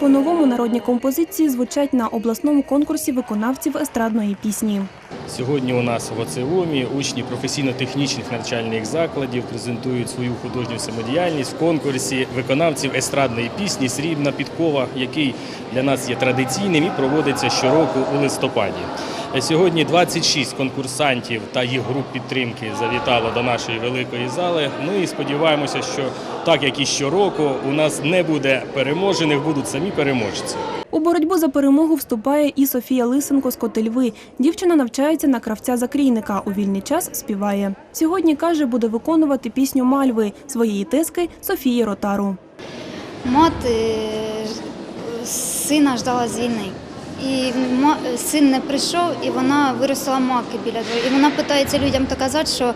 По-новому народні композиції звучать на обласному конкурсі виконавців естрадної пісні. Сьогодні у нас в ОЦУМі учні професійно-технічних навчальних закладів презентують свою художню самодіяльність в конкурсі виконавців естрадної пісні Срібна підкова, який для нас є традиційним і проводиться щороку у листопаді. Сьогодні 26 конкурсантів та їх груп підтримки завітало до нашої великої зали. Ми і сподіваємося, що так як і щороку, у нас не буде переможених, будуть самі переможці. У боротьбу за перемогу вступає і Софія Лисенко з Котельви. Дівчина навчається на кравця закрійника. У вільний час співає. Сьогодні каже, буде виконувати пісню Мальви своєї тезки Софії Ротару. Мати е, сина ждала з війни. І син не прийшов, і вона виростила маки біля двору. І вона питається людям доказати, що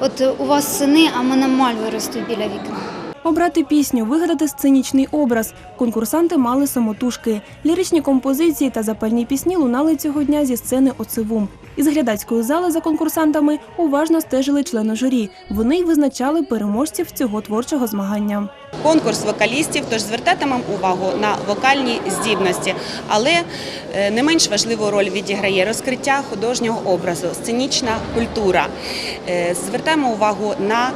от у вас сини, а в мене маль виростуть біля вікна. Обрати пісню, вигадати сценічний образ. Конкурсанти мали самотужки. Ліричні композиції та запальні пісні лунали цього дня зі сцени Оцевум. Із глядацької зали за конкурсантами уважно стежили члени журі. Вони й визначали переможців цього творчого змагання. конкурс вокалістів, тож звертатимемо увагу на вокальні здібності, але е, не менш важливу роль відіграє розкриття художнього образу, сценічна культура. Е, Звертаємо увагу на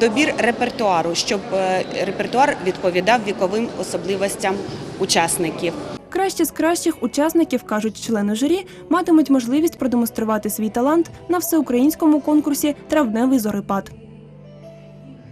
добір репертуару, щоб е, репертуар відповідав віковим особливостям учасників. Кращі з кращих учасників, кажуть члени журі, матимуть можливість продемонструвати свій талант на всеукраїнському конкурсі Травневий зорепад.